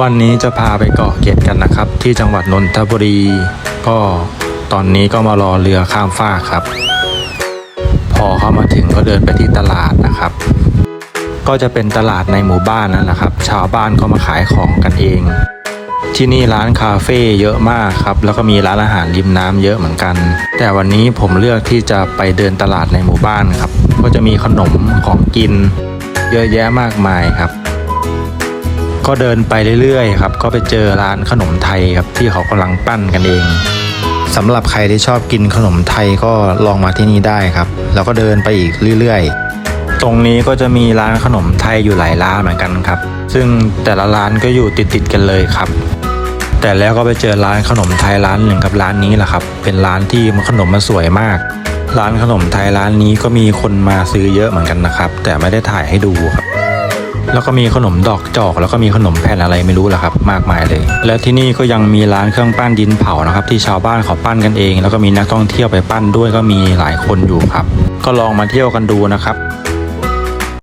วันนี้จะพาไปเกาะเกร็ดกันนะครับ ที่จังหวัดนนทบุรี ก็ตอนนี้ก็มารอเรือข้ามฟากครับ พอเข้ามาถึงก็เดินไปที่ตลาดนะครับ ก็จะเป็นตลาดในหมู่บ้านนั่นแหละครับ ชาวบ้านก็มาขายของกันเอง ที่นี่ร้านคาเฟ่เยอะมากครับ แล้วก็มีร้านอาหารริมน้ำเยอะเหมือนกัน แต่วันนี้ผมเลือกที่จะไปเดินตลาดในหมู่บ้านครับ ก็จะมีขนมของกิน เยอะแยะมากมายครับ ก็เดินไปเรื่อยๆครับก็ไปเจอร้านขนมไทยครับที่เขากำลังปั้นกันเองสำหรับใครที่ชอบกินขนมไทยก็ลองมาที่นี่ได้ครับ แล้วก็เดินไปอีกเรื่อยๆ ตรงนี้ก็จะมีร้านขนมไทยอยู่หลายร้านเหมือนกันครับ ซึ่งแต่ละร้านก็อยู่ติดๆกันเลยครับ แต่แล้วก็ไปเจอร้านขนมไทยร้านหนึ่งกับร้านนี้แหละครับ เป็นร้านที่มันขนมมันสวยมาก ร้านขนมไทยร้านนี้ก็มีคนมาซื้อเยอะเหมือนกันนะครับ แต่ไม่ได้ถ่ายให้ดูครับ แล้วก็มีขนมดอกจอก แล้วก็มีขนมแผ่นอะไรไม่รู้แหละครับ มากมายเลย และที่นี่ก็ยังมีร้านเครื่องปั้นดินเผานะครับ ที่ชาวบ้านเขาปั้นกันเอง แล้วก็มีนักท่องเที่ยวไปปั้นด้วยก็มีหลายคนอยู่ครับ ก็ลองมาเที่ยวกันดูนะครับ